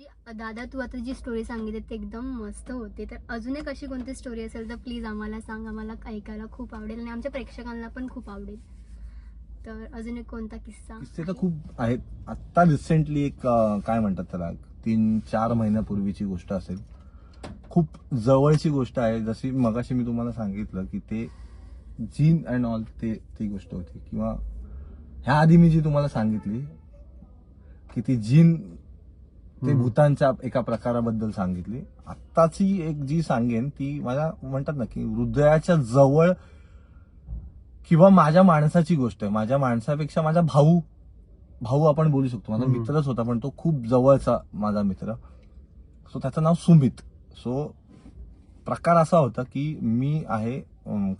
जी दादा तू आता जी स्टोरी सांगितली ते एकदम मस्त होते. तर अजून एक अशी कोणती स्टोरी असेल तर प्लीज आम्हाला सांग. आम्हाला ऐकायला खूप आवडेल आणि आमच्या प्रेक्षकांना पण खूप आवडेल. तर अजून एक कोणता किस्सा? किस्से तर खूप आहेत. आत्ता रिसेंटली एक अं, काय म्हणतात त्याला? तीन चार महिन्यापूर्वीची गोष्ट असेल. खूप जवळची गोष्ट आहे. जशी मगाशी मी तुम्हाला सांगितलं की ते जीन अँड ऑल ते ती गोष्ट होती. किंवा ह्या आधी मी जी तुम्हाला सांगितली की ती जीन ते. भूतांच्या एका प्रकाराबद्दल सांगितली. आत्ताची एक जी सांगेन ती माझ्या म्हणतात ना की हृदयाच्या जवळ किंवा माझ्या माणसाची गोष्ट आहे. माझ्या माणसापेक्षा माझा भाऊ भाऊ आपण बोलू शकतो. माझा. मित्रच होता पण तो खूप जवळचा माझा मित्र. सो त्याचं नाव सुमित. सो प्रकार असा होता की मी आहे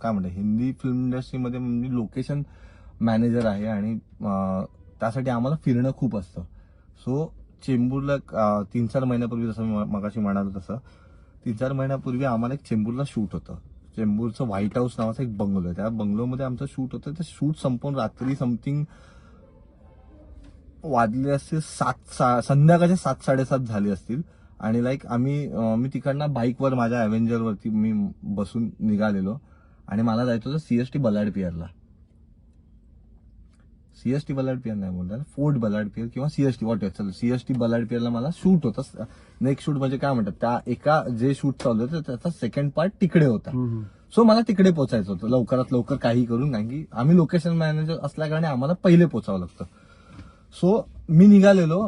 काय म्हणते हिंदी फिल्म इंडस्ट्रीमध्ये मी लोकेशन मॅनेजर आहे आणि त्यासाठी आम्हाला फिरणं खूप असतं. सो चेंबूरला तीन चार महिन्यापूर्वी जसं मी मगाशी म्हणालो तसं तीन चार महिन्यापूर्वी आम्हाला एक चेंबूरला शूट होतं. चेंबूरचं व्हाईट हाऊस नावाचा एक बंगलो आहे. त्या बंगलोमध्ये आमचं शूट होतं. ते शूट संपवून रात्री समथिंग वाजले असतील सात सा संध्याकाळचे सात साडेसात झाले असतील. आणि लाईक आम्ही मी तिकडनं बाईकवर माझ्या ॲव्हेंजरवरती मी बसून निघालेलो. आणि मला जायचं होतं सी एस टी बलाड पियरला सीएसटी बलाड पिअर नाही बोलतात फोर्ट बलाड पिअर किंवा सीएसटी वॉट चल सीएसटी बलाड पिअरला मला शूट होतं. नेक्स्ट शूट म्हणजे काय म्हणतात त्या एका जे शूट चालू होतं त्याचा सेकंड पार्ट तिकडे होता. सो मला तिकडे पोहोचायचं होतं. लवकरात लवकर काही करून कारण की आम्ही लोकेशन मॅनेजर असल्याकारणे आम्हाला पहिले पोचावं लागतं. सो मी निघालेलो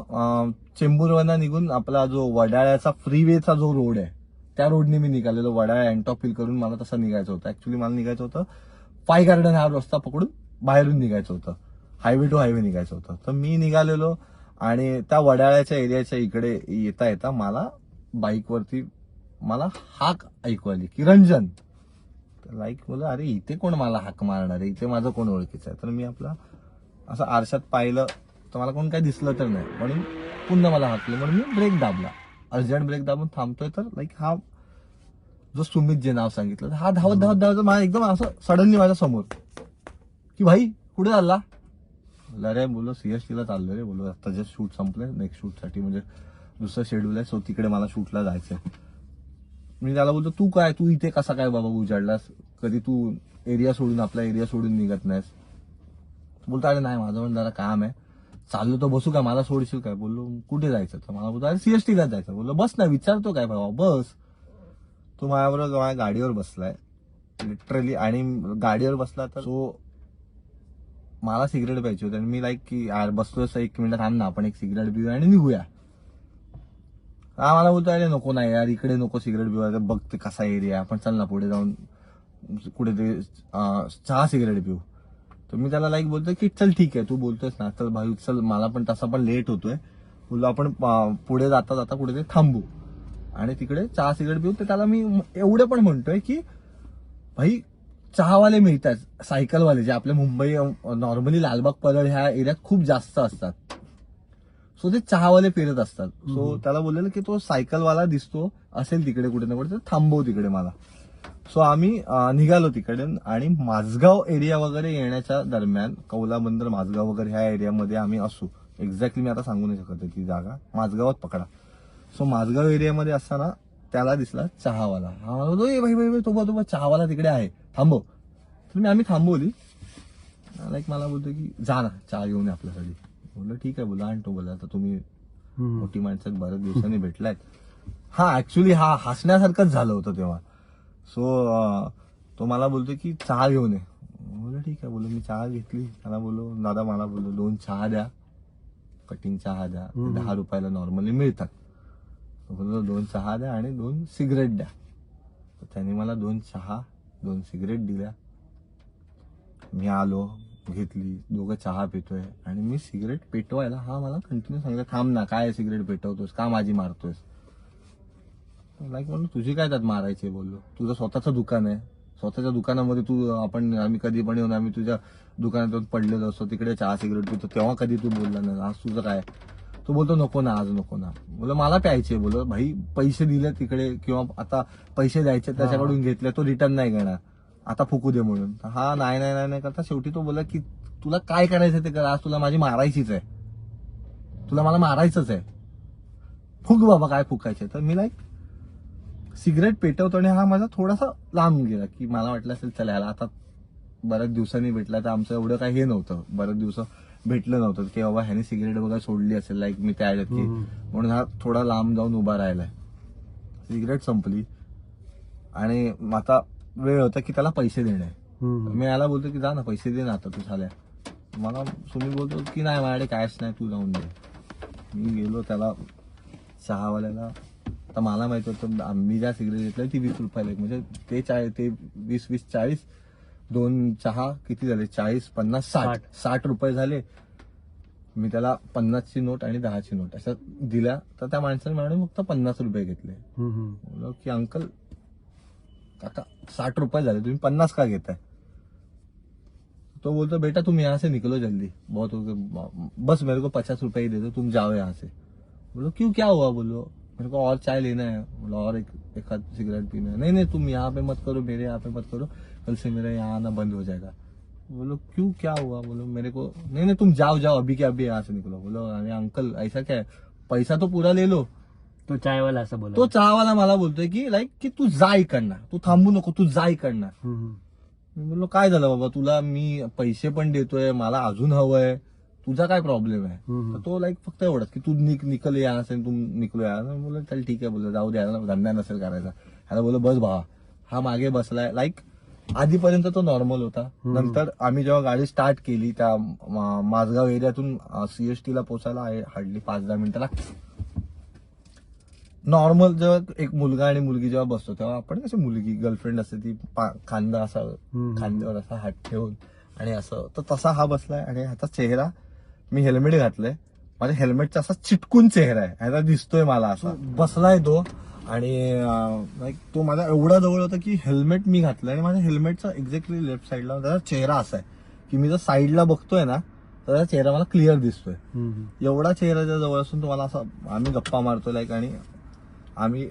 चेंबूरवरनं निघून आपला जो वडाळ्याचा फ्रीवेचा जो रोड आहे त्या रोडने मी निघालेलो. वडाळ्या अँटॉप हिल करून मला तसं निघायचं होतं. ऍक्च्युली मला निघायचं होतं फाय गार्डन हा रस्ता पकडून बाहेरून निघायचं होतं. हायवे टू हायवे निघायचं होतं. तर मी निघालेलो आणि त्या वडाळ्याच्या एरियाच्या इकडे येता येता मला बाईकवरती मला हाक ऐकू आली की रंजन. लाईक बोला अरे इथे कोण मला हाक मारणार आहे? इथे माझं कोण ओळखीचं आहे? तर मी आपला असं आरशात पाहिलं तर मला कोण काही दिसलं तर नाही. म्हणून पुन्हा मला हाकलं म्हणून मी ब्रेक दाबला. अर्जंट ब्रेक दाबून थांबतोय तर लाईक हा जो सुमित जे नाव सांगितलं तर हा धावत धावत धावत माझ्या एकदम असं सडनली माझ्यासमोर. की भाई कुठे चालला? म्हणलं, अरे बोलो सीएसटीला चाललो रे बोलो आता जस्ट शूट संपले. नेक्स्ट शूटसाठी म्हणजे दुसरं शेड्यूल आहे सो तिकडे मला शूटला जायचंय. मी त्याला बोलतो तू काय तू इथे कसा काय बाबा उजाडलास? कधी तू एरिया सोडून आपला एरिया सोडून निघत नाहीस? बोलतो अरे नाही माझं पण जरा काम आहे. चाललो तर बसू काय मला सोडशील काय? बोललो कुठे जायचं? तर मला बोलतो अरे सीएसटीला जायचं. बोललो बस ना विचारतो काय बाबा बस. तो माझ्याबरोबर माझ्या गाडीवर बसलाय. लिटरली आणि गाडीवर बसला तर तो मला सिगरेट प्यायची होती आणि मी लाईक की यार बसलो असं एक मिनिट थांब ना आपण एक सिगरेट पिऊया आणि निघूया. हा मला बोलतो अरे नको नाही यार इकडे नको सिगरेट पिऊ बघ ते कसा एरिया आपण चल ना पुढे जाऊन कुठेतरी चहा सिगरेट पिऊ. तर मी त्याला लाईक बोलतोय की चल ठीक आहे तू बोलतोयस ना चल भाई चल मला पण तसा पण लेट होतोय. बोललो आपण पुढे जाता जाता कुठेतरी थांबू. आणि तिकडे चहा सिगरेट पिऊ तर त्याला मी एवढं पण म्हणतोय की भाई चहावाले मिळतात सायकलवाले जे आपल्या मुंबई नॉर्मली लालबाग परळ ह्या एरियात खूप जास्त असतात. सो ते चहावाले फिरत असतात. सो. त्याला बोललेलं की तो सायकलवाला दिसतो असेल तिकडे कुठे ना कुठे तर थांबव तिकडे मला. सो आम्ही निघालो तिकडे आणि माझगाव एरिया वगैरे येण्याच्या दरम्यान कौला बंदर माझगाव वगैरे ह्या एरियामध्ये आम्ही असू. एक्झॅक्टली मी आता सांगू नाही शकत ती जागा. माझगावात पकडा. सो माझगाव एरियामध्ये असताना त्याला दिसला चहावाला. हा बोलतो ए भाई भाई तो बा चहावाला तिकडे आहे. थांबव. तर मी आम्ही थांबवली. लाईक मला बोलतो की जा ना चहा घेऊन ये आपल्यासाठी. बोललो ठीक आहे बोला आणतो बोला. आता तुम्ही. मोठी माणसं बऱ्याच दिवसांनी भेटलायत. हा ऍक्च्युली हा हसण्यासारखंच झालं होतं तेव्हा. सो तो मला बोलतो की चहा घेऊन ये. बोललो ठीक आहे. बोललो मी चहा घेतली. त्याला बोललो दादा मला बोललो दोन चहा द्या. कटिंग चहा द्या. दहा रुपयाला नॉर्मली मिळतात. बोललो दोन चहा द्या आणि दोन सिगरेट द्या. त्याने मला दोन चहा दोन सिगरेट दिल्या. मी आलो घेतली दोघं चहा पितोय आणि मी सिगरेट पेटवायला हा मला कंटिन्यू सांगतो थांब ना काय सिगरेट पेटवतोस? का माझी मारतोयस? लाईक म्हणलं तुझी काय त्यात मारायची बोललो. तुझं स्वतःचं दुकान आहे. स्वतःच्या दुकानामध्ये तू आपण आम्ही कधी पण येऊन आम्ही तुझ्या दुकानातून पडलेलो असतो तिकडे चहा सिगरेट पितो तेव्हा कधी तू बोलला नाही. आज तुझं काय? तो बोलतो नको ना आज नको ना. बोल मला प्यायचे बोल भाई पैसे दिले तिकडे किंवा आता पैसे द्यायचे त्याच्याकडून घेतले तो रिटर्न नाही घेणार. आता फुकू दे म्हणून. हा नाही नाही नाही नाही करता. शेवटी तो बोला की तुला काय करायचं ते कर आज तुला माझी मारायचीच आहे. तुला मला मारायचंच आहे. फुक बाबा काय फुकायचे तर मी लाईक सिगरेट पेटवतो आणि हा माझा थोडासा लांब गेला की मला वाटलं असेल चला आता बऱ्याच दिवसांनी भेटला तर आमचं एवढं काही हे नव्हतं. बऱ्याच दिवस भेटलं नव्हतं. की बाबा ह्याने सिगरेट वगैरे सोडली असेल लाईक मी त्या ह्याच्यात की. म्हणून हा थोडा लांब जाऊन उभा राहिलाय. सिगरेट संपली. आणि आता वेळ होता की त्याला पैसे देणे. मी याला बोलतो की जा ना पैसे दे ना आता तू झाल्या. मला सुनील बोलतो की नाही माझ्याकडे कॅश नाही तू जाऊन दे. मी गेलो त्याला चहावाल्याला. तर मला माहीत होतं आम्ही ज्या सिगरेट घेतल्या ती वीस रुपयाला एक म्हणजे ते चाळीस ते वीस वीस चाळीस दोन चहा किती झाले? चाळीस पन्नास साठ. साठ. साठ रुपये झाले. मी त्याला पन्नासची नोट आणि दहाची नोट अशा दिल्या. तर त्या माणसाने माझ्याकडे फक्त पन्नास रुपये घेतले. हम्म. बोललो की अंकल काका साठ रुपये झाले. तुम्ही पन्नास का घेताय? तो बोलतो बेटा तुम यहाँ से निकलो जल्दी. बहुत हो गया बस मेरे को पचास रुपए ही दे दो. तुम जाओ यहाँ से बोलो क्यों? क्या हुआ? बोलो मेरे को और चाय लेना है. बोलो और एक एक आध सिगरेट पीना है. नहीं नहीं तुम यहाँ पे मत करो मेरे यहाँ पे मत करो. कल से मेरा यहाँ आना बंद हो जाएगा। बोलो क्यों क्या हुआ? बोलो मेरे को नहीं नहीं तुम जाओ जाओ अभी के अभी यहाँ से निकलो। बोलो अरे अंकल ऐसा क्या है? पैसा तो पूरा ले लो। तो चायवाला असं बोला तो चहावाला मला बोलतोय की लाईक की तू जा इकडनं तू थांबू नको तू जा इकडनं हम्म. मी बोललो काय झालं बाबा? तुला मी पैसे पण देतोय मला अजून हवंय. तुझा काय प्रॉब्लेम आहे. तर तो लाईक फक्त एवढंच की तू निक निकल या असेल तू निकलो या. बोल चल ठीक आहे. बोल जाऊ द्या धंदा नसेल करायचा. ह्याला बोल बस भावा हा मागे बसलाय. लाईक आधीपर्यंत तो नॉर्मल होता. नंतर आम्ही जेव्हा गाडी स्टार्ट केली त्या मा- माझगाव एरियातून सीएसटी ला पोचायला हार्डली पाच दहा मिनिटं लागतात नॉर्मल जेव्हा एक मुलगा आणि मुलगी जेव्हा बसतो तेव्हा आपण कशी मुलगी गर्लफ्रेंड असते ती पा- खांदा असा हम्म. खांद्यावर असा हात ठेवून आणि असं तर तसा हा बसलाय आणि ह्याचा चेहरा मी हेल्मेट घातलंय. माझ्या हेल्मेटचा असा चिटकून चेहरा आहे. ह्याचा दिसतोय मला असा. बसलाय तो. आणि तो माझा एवढा जवळ होता की हेल्मेट मी घातलं आणि माझ्या हेल्मेटचा एक्झॅक्टली लेफ्ट साईडला त्याचा चेहरा असा आहे की मी जर साईडला बघतोय ना तर त्याचा चेहरा मला क्लिअर दिसतोय. एवढा चेहऱ्याच्या जवळ असून तुम्हाला असा आम्ही गप्पा मारतोय लाईक आणि आम्ही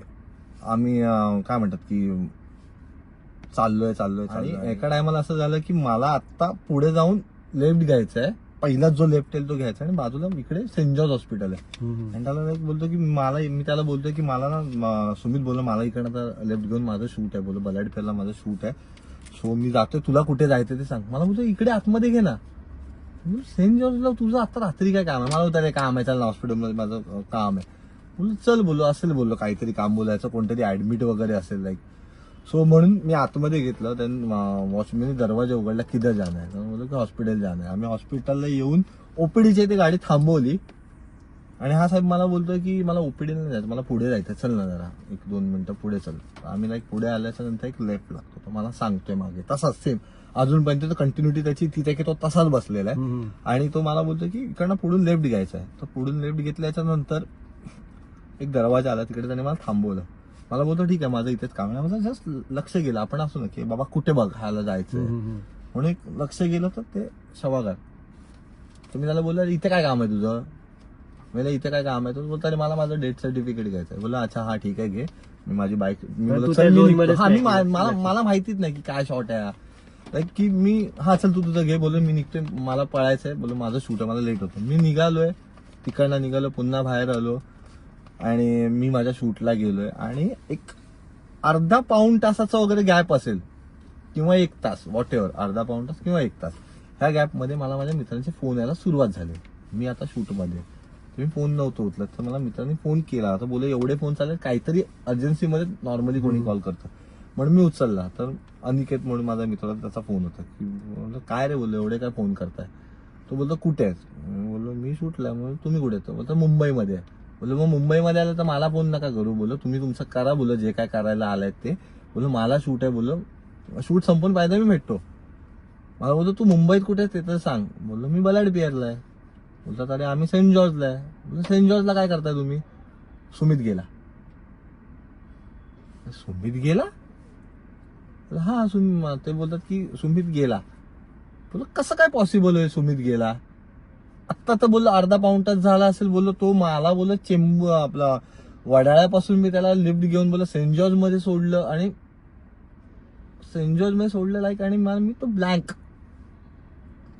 आम्ही काय म्हणतात की चाललोय चाललोय आणि एका टायमाला असं झालं की मला आता पुढे जाऊन लेफ्ट घ्यायचं आहे पहिलाच जो लेफ्ट आहे तो घ्यायचा आणि बाजूला इकडे सेंट जॉर्ज हॉस्पिटल आहे. आणि त्याला एक बोलतो की मला मी त्याला बोलतोय की मला ना सुमित बोललो मला इकडनं लेफ्ट घेऊन माझं शूट आहे बोललो बलाड फेरला माझं शूट आहे. सो मी जातोय तुला कुठे जायचं ते सांग. मला बोलतो इकडे आतमध्ये घे ना. सेंट जॉर्जला तुझं आता रात्री काय काम आहे? मला होतं काम आहे चल हॉस्पिटलमध्ये माझं काम आहे. चल बोललो असेल बोललो काहीतरी काम बोलायचं कोणतरी ऍडमिट वगैरे असेल लाईक सो म्हणून मी आतमध्ये घेतलं. त्यांनी वॉचमॅनने दरवाजा उघडला किधर जाणं आहे? बोललो की हॉस्पिटल जाणं आहे. आम्ही हॉस्पिटलला येऊन ओपीडीची ती गाडी थांबवली. आणि हा साहेब मला बोलतोय की मला ओपीडी नाही जायचं मला पुढे जायचं चल ना जरा. एक दोन मिनिटं पुढे चल. आम्ही लाईक पुढे आल्याच्यानंतर एक लेफ्ट लागतो. तो मला सांगतोय मागे. तसाच सेम अजूनपर्यंत कंटिन्युटी त्याची तिथे की तो तसाच बसलेला आहे. आणि तो मला बोलतो की इकडनं पुढून लेफ्ट घ्यायचा आहे तर पुढून लेफ्ट घेतल्याच्या नंतर एक दरवाजा आला. तिकडे त्याने मला थांबवलं. मला बोलतो ठीक आहे माझं इथेच काम आहे. माझं जस्ट लक्ष गेलं आपण असू ना की बाबा कुठे बघायला जायचं. म्हणून एक लक्ष गेलं तर ते शवागार तर मी त्याला बोललो इथे काय काम आहे तुझं? मला इथे काय काम आहे? तो बोलतो अरे मला माझं डेथ सर्टिफिकेट घ्यायचं आहे बोललो अच्छा हा ठीक आहे घे. मी माझी बाईक हा. मला मला माहितीच नाही की काय शॉट आहे की मी हा चल तू तुझं घे बोललो मी निघतोय मला पळायचंय. बोललो माझं शूट आहे मला लेट होतं मी निघालोय तिकडनं निघालो पुन्हा बाहेर आलो. आणि मी माझ्या शूटला गेलोय आणि एक अर्धा पाऊण तासाचा वगैरे गॅप असेल किंवा एक तास वॉट एव्हर अर्धा पाऊण तास किंवा एक तास. ह्या गॅपमध्ये मला माझ्या मित्रांचे फोन यायला सुरुवात झाली. मी आता शूटमध्ये. तुम्ही फोन नव्हतो उचलत तर मला मित्रांनी फोन केला. आता बोले एवढे फोन चालेल काहीतरी अर्जन्सीमध्ये नॉर्मली कोणी कॉल करतं. म्हणून मी उचलला. तर अनिकेत म्हणून माझा मित्र त्याचा फोन होता. की म्हणलं, काय रे बोललो एवढे काय फोन करताय? तो बोलतो कुठे आहेस बोललो मी शूटला. म्हणून तुम्ही कुठे येतो बोलतो मुंबईमध्ये आहे. बोललो मग मुंबईमध्ये आलं तर मला फोन नका करू बोललो तुम्ही तुमचं करा बोललो जे काय करायला आलाय ते. बोललो मला शूट आहे बोललो शूट संपून पाहिजे मी भेटतो. मला बोलतो तू मुंबईत कुठे ते तर सांग. बोललो मी बलाड पियरला आहे. बोलतात अरे आम्ही सेंट जॉर्जला आहे. बोललो सेंट जॉर्जला काय करताय तुम्ही? सुमित गेला. सुमित गेला? हा सुम ते बोलतात की सुमित गेला. बोल कसं काय पॉसिबल आहे सुमित गेला? आत्ता तर बोललो अर्धा पाऊण तास झाला असेल बोललो तो मला बोललो चेंबू आपला वडाळ्यापासून मी त्याला लिफ्ट घेऊन बोललो सेंट जॉर्जमध्ये सोडलं आणि सेंट जॉर्जमध्ये सोडलं लाईक आणि मला मी तो ब्लँक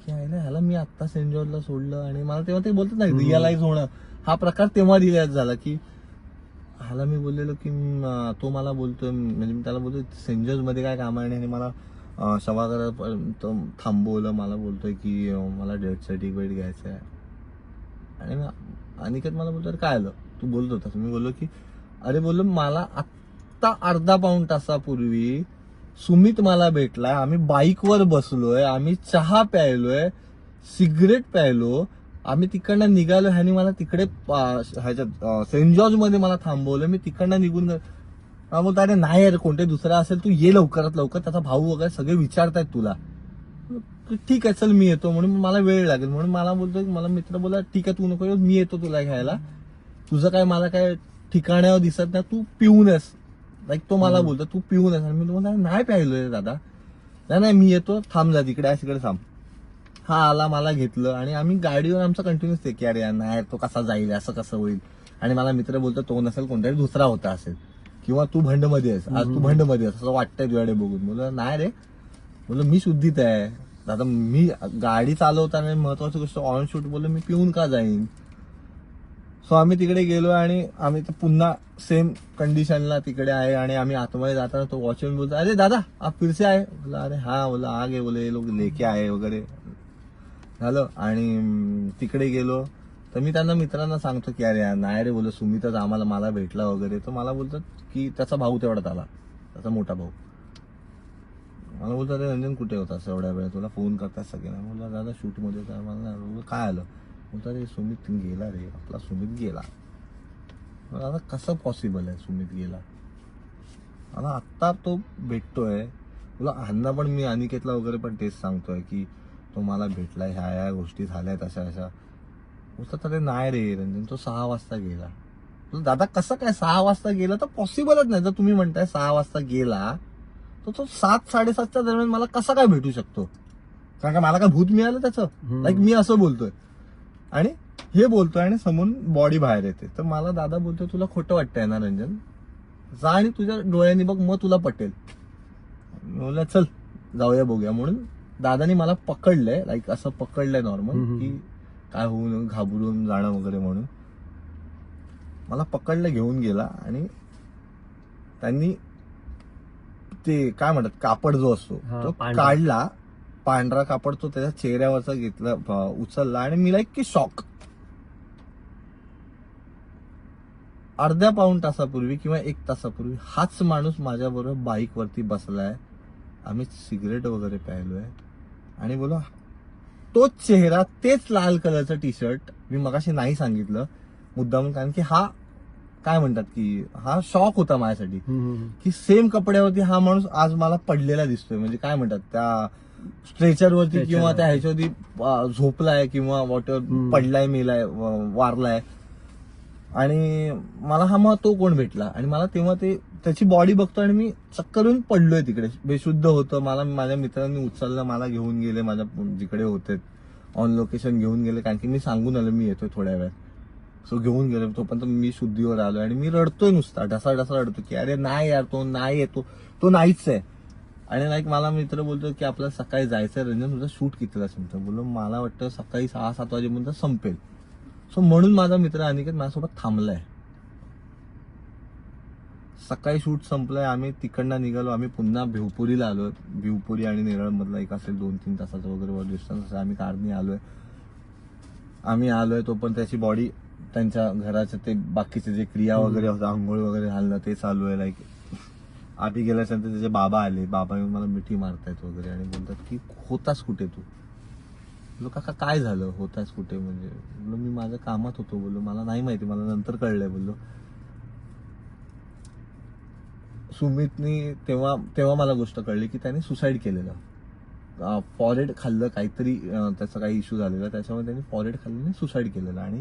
की आहे ना ह्याला मी आत्ता सेंट जॉर्जला सोडलं आणि मला तेव्हा ते बोलतात नाही. रिअलाइज होणं. हा प्रकार तेव्हा रिअलाइज झाला की ह्याला मी बोललेलो की तो मला बोलतोय म्हणजे मी त्याला बोलतोय सेंट जॉर्जमध्ये काय काम आहे? आणि मला सभागृहापर्यंत थांबवलं मला बोलतोय की मला डेथ सर्टिफिकेट घ्यायचं आहे. आणि अनिकेत मला बोलतो "अरे काय आलं? तू बोलत होतास. मी बोललो की अरे बोललो मला आत्ता अर्धा पाऊण तासापूर्वी सुमित मला भेटलाय. आम्ही बाईकवर बसलोय आम्ही चहा प्यायलोय सिगरेट प्यायलो. आम्ही तिकडनं निघालो ह्यानी मला तिकडे पा- ह्याच्यात सेंट जॉर्जमध्ये मला थांबवलं. मी तिकडनं निघून गे- बोलतो अरे नाही अरे कोणते दुसरा असेल तू ये लवकरात लवकर त्याचा भाऊ वगैरे सगळे विचारतायत तुला. ठीक आहे चल मी येतो म्हणून मला वेळ लागेल. म्हणून मला बोलतो मला मित्र बोला ठीक आहे तू नको येऊ, मी येतो तुला घ्यायला. तुझं काय मला काय ठिकाण्यावर दिसत नाही तू पिऊन आहेस लाईक तो मला. बोलतो तू पिऊन आहेस आणि मी तुम्हाला नाही प्यायलोय दादा. नाही नाही मी येतो थांब जा तिकडे तिकडे थांब. हा आला मला घेतलं. आणि आम्ही गाडीवर आमचं कंटिन्युअस ते की अरे यार, नाही तो कसा जाईल असं कसं होईल? आणि मला मित्र बोलतो तो नसेल कोणतरी दुसरा होता असेल. किंवा तू भंडमध्ये आहेस आज तू. भंडमध्ये आहेस असं वाटतंय तुझ्याकडे बघून. बोललो नाही रे. बोललो मी शुद्धीत आहे. आता मी गाडी चालवताना महत्वाची गोष्ट ऑन शूट बोललो मी पिऊन का जाईन? सो आम्ही तिकडे गेलो आणि आम्ही ते पुन्हा सेम कंडिशनला तिकडे आहे आणि आम्ही आतमध्ये जाताना तो वॉचमॅन बोलतो अरे दादा आप फिर से आहे बोला अरे हा बोला आगे बोले लोक लेके आहे वगैरे. झालं. आणि तिकडे गेलो. तर मी त्यांना मित्रांना सांगतो की अरे यार, नाही रे बोल सुमितच आम्हाला मला भेटला वगैरे. तर मला बोलतात की त्याचा भाऊ तेवढ्यात आला. त्याचा मोठा भाऊ. मला बोलतात अरे रंजन कुठे होता एवढ्या वेळ तुला फोन करतात सगळे बोलला दादा शूटमध्ये काय मला नाही. काय आलं? बोलतात रे सुमित गेला रे. आपला सुमित गेला. दादा कसं पॉसिबल आहे सुमित गेला? मला आत्ता तो भेटतोय. तुला ह्यांना पण मी अनिकेतला वगैरे पण तेच सांगतोय की तो मला भेटला ह्या ह्या गोष्टी झाल्यात अशा अशा बोलतात अरे नाही रे रंजन तो सहा वाजता गेला. दादा कसं काय सहा वाजता गेला तर पॉसिबलच नाही. जर तुम्ही म्हणताय सहा वाजता गेला तर तो सात साडेसातच्या दरम्यान मला कसा काय भेटू शकतो? कारण का मला काय भूत मिळालं त्याचं. लाईक मी असं बोलतोय. आणि हे बोलतोय आणि समोरून बॉडी बाहेर येते. तर मला दादा बोलतोय तुला खोटं वाटतंय ना रंजन? जा आणि तुझ्या डोळ्यांनी बघ मग तुला पटेल. मी बोलला चल जाऊया बघूया. म्हणून दादानी मला पकडलंय लाईक असं पकडलंय नॉर्मल. की काय होऊ नये घाबरून जाणं वगैरे म्हणून. मला पकडलं घेऊन गेला आणि त्यांनी ते काय म्हणतात कापड जो असतो तो. काढला. पांढरा कापड तो त्याच्या चेहऱ्यावरचा घेतला उचलला आणि मी लाईक की शॉक अर्ध्या पाऊण तासापूर्वी किंवा एक तासापूर्वी हाच माणूस माझ्याबरोबर बाईक वरती बसलाय. आम्ही सिगरेट वगैरे प्यायलोय. आणि बोला तोच चेहरा तेच लाल कलरचं टी शर्ट मी मगाशी नाही सांगितलं मुद्दाम कारण की हा काय म्हणतात की हा शॉक होता माझ्यासाठी. की सेम कपड्यावरती हा माणूस आज मला पडलेला दिसतोय म्हणजे काय म्हणतात त्या स्ट्रेचरवरती किंवा. त्या ह्याच्यावरती झोपलाय किंवा वॉट हम्म. पडलाय मेलाय वारलाय आणि मला हा मग तो कोण भेटला? आणि मला तेव्हा ते त्याची बॉडी बघतो आणि मी चक्करून पडलोय तिकडे. बेशुद्ध होतं. मला माझ्या मित्रांनी उचललं मला घेऊन गेले माझ्या जिकडे होते. ऑन लोकेशन घेऊन गेले कारण की मी सांगून आलो मी येतोय थोड्या वेळात सो घेऊन गेलो तोपर्यंत मी शुद्धीवर आलो आणि मी रडतोय नुसता. ढसा ढसा रडतो की अरे नाही यार तो नाही येतो. तो नाहीच आहे. आणि लाईक मला मित्र बोलतो की आपल्याला सकाळी जायचं रंजन तुझं शूट कितीला संपतं? बोललो मला वाटतं सकाळी सहा सात वाजेपर्यंत संपेल. सो म्हणून माझा मित्र अनिकेत माझ्यासोबत थांबलाय. सकाळी शूट संपलंय आम्ही तिकडनं निघालो आम्ही पुन्हा भिवपुरीला आलो भिवपुरी आणि नेरळ मधला एक असेल दोन तीन तासाचा वगैरे डिस्टन्स असेल आम्ही कारनी आलोय. आम्ही आलोय तो पण त्याची बॉडी त्यांच्या घराचे ते बाकीचे जे क्रिया वगैरे होतं आंघोळ वगैरे घालणं ते चालू आहे. लाईक आधी गेल्याच्यानंतर त्याचे बाबा आले. बाबा येऊन मला मिठी मारतायत वगैरे आणि बोलतात की होतास कुठे तू? बोलो काका काय झालं? होताच कुठे? म्हणजे बोललो मी माझ्या कामात होतो. बोललो मला नाही माहिती मला नंतर कळलंय. बोललो सुमितनी तेव्हा तेव्हा मला गोष्ट कळली की त्याने सुसाईड केलेलं. फॉरेड खाल्लं काहीतरी त्याचा काही इश्यू झालेला त्याच्यामुळे त्यांनी फॉरेड खाल्ल्याने सुसाईड केलेलं आणि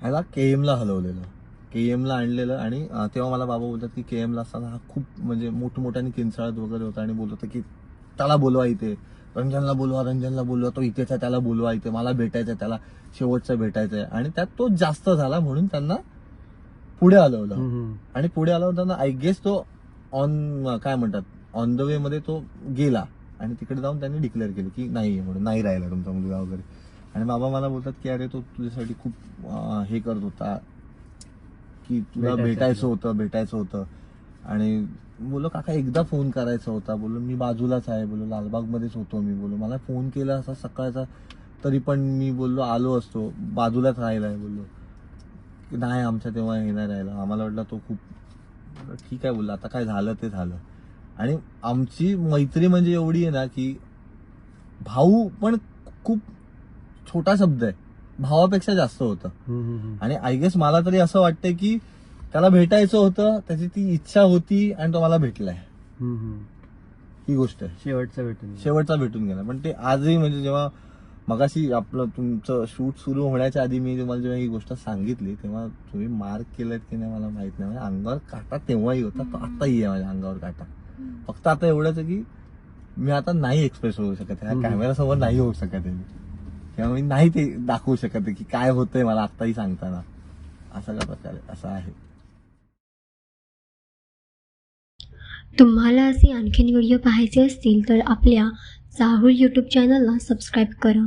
ह्याला के एमला हलवलेलं. के एमला आणलेलं आणि तेव्हा मला बाबा बोलतात की केएमला असताना हा खूप म्हणजे मोठमोठ्याने किंचाळत वगैरे होता आणि बोलत होता की त्याला बोलवा इथे. रंजनला बोलवा रंजनला बोलवा तो इथेच त्याला बोलवा इथे मला भेटायचंय त्याला शेवटचं भेटायचंय. आणि त्यात तो जास्त झाला म्हणून त्यांना पुढे हलवलं. हम्म. आणि पुढे आला होता ना आय गेस तो ऑन काय म्हणतात ऑन द वे मध्ये तो गेला. आणि तिकडे जाऊन त्यांनी डिक्लेअर केलं की नाही म्हणून नाही राहिला तुमचा मुलगा वगैरे. आणि बाबा मला बोलतात की अरे तो तुझ्यासाठी खूप हे करत होता. की तुला भेटायचं भेटायचं होतं भेटायचं होतं. आणि बोलो काका एकदा फोन करायचा होता. बोलो मी बाजूलाच आहे. बोलो लालबागमध्येच होतो मी. बोलो मला फोन केला असा सकाळचा तरी पण मी बोललो आलो असतो. बाजूलाच राहिलाय बोललो की नाही आमच्या तेव्हा हे नाही राहिला आम्हाला वाटलं तो खूप बोललो, ठीक आहे. बोललो आता काय झालं ते झालं. आणि आमची मैत्री म्हणजे एवढी आहे ना की भाऊ पण खूप छोटा शब्द आहे. भावापेक्षा जास्त होतं. आणि आय गेस मला तरी असं वाटतंय की त्याला भेटायचं होतं त्याची ती इच्छा होती आणि तो मला भेटलाय. ही गोष्ट आहे. शेवटचं भेटून. शेवटचा भेटून गेला. पण ते आजही म्हणजे जेव्हा मगाशी आपलं तुमचं शूट सुरू होण्याच्या आधी मी तुम्हाला जेव्हा ही गोष्ट सांगितली तेव्हा तुम्ही मार्क केलं की नाही मला माहीत नाही. म्हणजे अंगावर काटा तेव्हाही होता तो आताही आहे माझ्या अंगावर काटा. फक्त आता एवढंच आहे की मी आता नाही एक्सप्रेस होऊ शकत आहे. हम्म. कॅमेरा समोर नाही होऊ शकत आहे मी. किंवा मी नाही ते दाखवू शकत आहे की काय होतंय मला आत्ताही सांगताना. असा का प्रकारे असं आहे. तुम्हाला असे आणखीन व्हिडिओ पाहायचे असतील तर आपल्या चाहूल यूट्यूब चॅनलला सबस्क्राईब करा.